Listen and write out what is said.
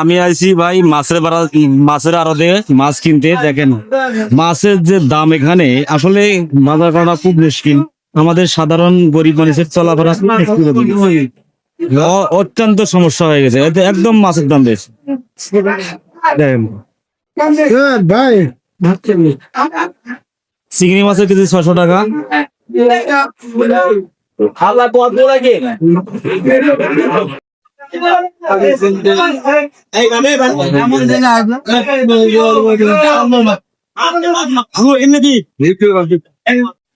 আমি আইছি ভাই মাছের বাড়া, মাছের আড়তে মাছ কিনতে, দেখেন। মাছের যে দাম এখানে, আসলে বাজার করা খুব মুশকিল। আমাদের সাধারণ গরিব মানুষের চলাফেরা অত্যন্ত সমস্যা হয়ে গেছে। একদম মাছের দাম বেশি। ভাই চিংড়ি মাছের কেজি ছশো টাকা এই